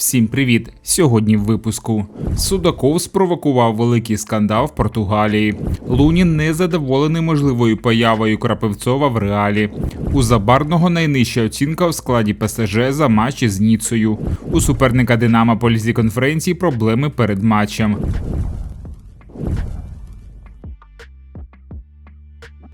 Всім привіт! Сьогодні в випуску Судаков спровокував великий скандал в Португалії. Лунін не задоволений можливою появою Крапивцова в реалі. У Забарного найнижча оцінка в складі ПСЖ за матчі з Ніцею. У суперника Динамо по лізі конференції проблеми перед матчем.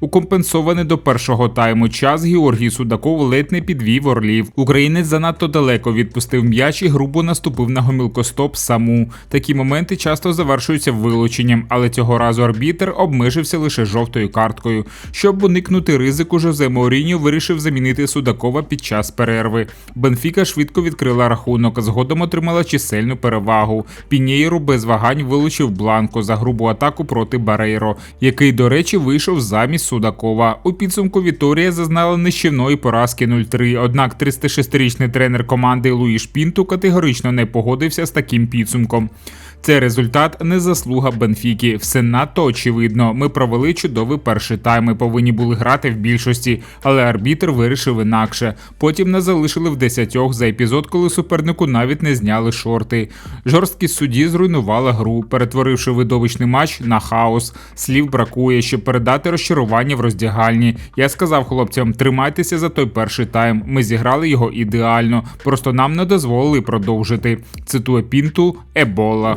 У компенсований до першого тайму час Георгій Судаков ледь не підвів орлів. Українець занадто далеко відпустив м'яч і грубо наступив на гомілкостоп саму. Такі моменти часто завершуються вилученням, але цього разу арбітер обмежився лише жовтою карткою. Щоб уникнути ризику, Жозе Мауріньо вирішив замінити Судакова під час перерви. Бенфіка швидко відкрила рахунок, згодом отримала чисельну перевагу. Пінєєру без вагань вилучив бланко за грубу атаку проти Барейро, який, до речі, вийшов замість Судакова. У підсумку Віторія зазнала нищівної поразки 0-3, Однак 36-річний тренер команди Луїш Пінту категорично не погодився з таким підсумком. Це результат не заслуга Бенфіки. Все надто очевидно. Ми провели чудовий перший тайм. Ми повинні були грати в більшості, але арбітр вирішив інакше. Потім нас залишили в десятьох за епізод, коли супернику навіть не зняли шорти. Жорсткість судді зруйнувала гру, перетворивши видовищний матч на хаос. Слів бракує, щоб передати розчарування в роздягальні. Я сказав хлопцям: тримайтеся за той перший тайм. Ми зіграли його ідеально, просто нам не дозволили продовжити. Цитує Пінту Ебола.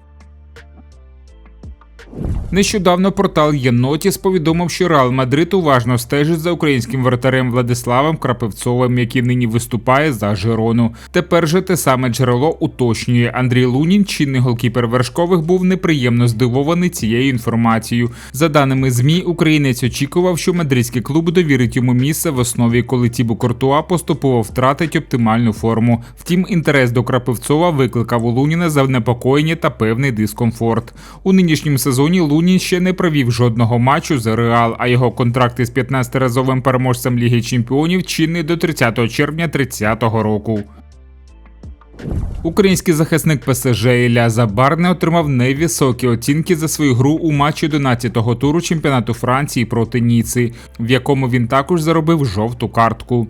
Нещодавно портал Єнотіс повідомив, що Реал Мадрид уважно стежить за українським вратарем Владиславом Крапивцовим, який нині виступає за Жирону. Тепер же те саме джерело уточнює. Андрій Лунін, чинний голкіпер вершкових, був неприємно здивований цією інформацією. За даними змі, українець очікував, що мадридський клуб довірить йому місце в основі, коли Тібу Кортуа поступово втратить оптимальну форму. Втім, інтерес до Крапивцова викликав у Луніна занепокоєння та певний дискомфорт. У нинішньому сезоні Лунін ще не провів жодного матчу за Реал, а його контракт із 15-разовим переможцем Ліги Чемпіонів чинний до 30 червня 30 року. Український захисник ПСЖ Ілля Забарне отримав невисокі оцінки за свою гру у матчі 11-го туру чемпіонату Франції проти Ніци, в якому він також заробив жовту картку.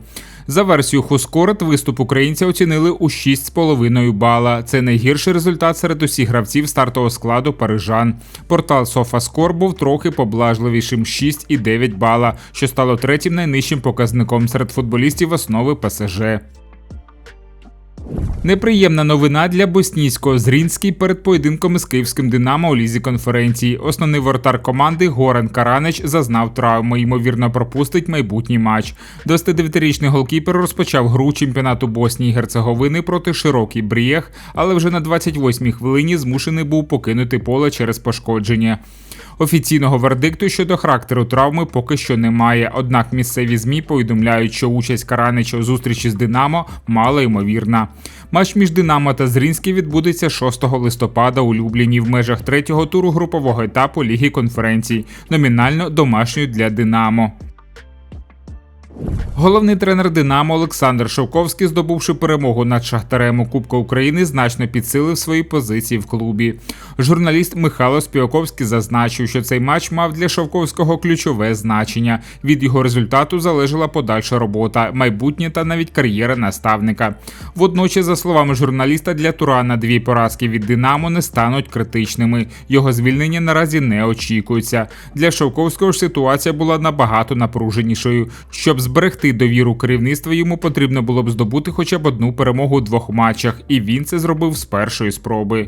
За версію Хускорет виступ українця оцінили у 6,5 бала. Це найгірший результат серед усіх гравців стартового складу парижан. Портал SofaScore був трохи поблажливішим 6,9 бала, що стало третім найнижчим показником серед футболістів основи ПСЖ. Неприємна новина для боснійського Зрінський перед поєдинком із київським Динамо у лізі конференції. Основний вратар команди Горан Каранич зазнав травму. Ймовірно, пропустить майбутній матч. 29-річний голкіпер розпочав гру чемпіонату Боснії і Герцеговини проти широкий Брієх, але вже на 28-й хвилині змушений був покинути поле через пошкодження. Офіційного вердикту щодо характеру травми поки що немає. Однак місцеві змі повідомляють, що участь Каранича у зустрічі з Динамо мала ймовірна. Матч між Динамо та Зрінським відбудеться 6 листопада у Любліні в межах третього туру групового етапу Ліги конференцій, номінально домашньою для Динамо. Головний тренер Динамо Олександр Шовковський, здобувши перемогу над Шахтарем у Кубку України, значно підсилив свої позиції в клубі. Журналіст Михайло Співаковський зазначив, що цей матч мав для Шовковського ключове значення. Від його результату залежала подальша робота, майбутнє та навіть кар'єра наставника. Водночас, за словами журналіста, для Турана дві поразки від Динамо не стануть критичними. Його звільнення наразі не очікується. Для Шовковського ж ситуація була набагато напруженішою. Щоб зберегти довіру керівництва, йому потрібно було б здобути хоча б одну перемогу у двох матчах, і він це зробив з першої спроби.